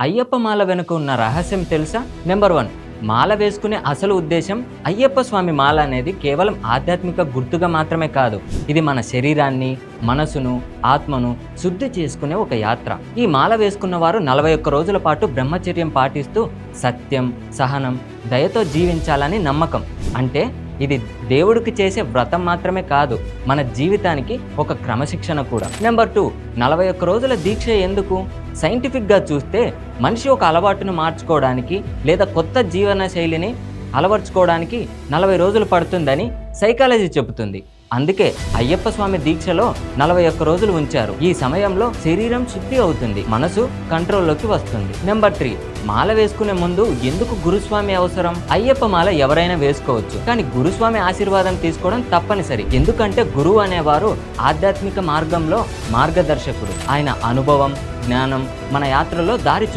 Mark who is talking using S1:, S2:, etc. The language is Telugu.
S1: అయ్యప్ప మాల వెనుక ఉన్న రహస్యం తెలుసా? నెంబర్ వన్ మాల వేసుకునే అసలు ఉద్దేశం అయ్యప్ప స్వామి మాల అనేది కేవలం ఆధ్యాత్మిక గుర్తుగా మాత్రమే కాదు. ఇది మన శరీరాన్ని మనసును ఆత్మను శుద్ధి చేసుకునే ఒక యాత్ర. ఈ మాల వేసుకున్న వారు నలభై ఒక్క రోజుల పాటు బ్రహ్మచర్యం పాటిస్తూ సత్యం సహనం దయతో జీవించాలని నమ్మకం. అంటే ఇది దేవుడికి చేసే వ్రతం మాత్రమే కాదు మన జీవితానికి ఒక క్రమశిక్షణ కూడా. నెంబర్ టూ నలభై ఒక్క రోజుల దీక్ష ఎందుకు? సైంటిఫిక్గా చూస్తే మనిషి ఒక అలవాటును మార్చుకోవడానికి లేదా కొత్త జీవన శైలిని అలవర్చుకోవడానికి నలభై రోజులు పడుతుందని సైకాలజీ చెబుతుంది. అందుకే అయ్యప్ప స్వామి దీక్షలో నలభై ఒక్క రోజులు ఉంచారు. ఈ సమయంలో శరీరం శుద్ధి అవుతుంది. మనసు కంట్రోల్లోకి వస్తుంది. Number three. మాల వేసుకునే ముందు ఎందుకు గురుస్వామి అవసరం? అయ్యప్ప మాల ఎవరైనా వేసుకోవచ్చు. కానీ గురుస్వామి ఆశీర్వాదం తీసుకోవడం తప్పనిసరి. ఎందుకంటే గురువు అనేవారు ఆధ్యాత్మిక మార్గంలో మార్గదర్శకుడు. ఆయన అనుభవం జ్ఞానం మన యాత్రలో దారి చూ-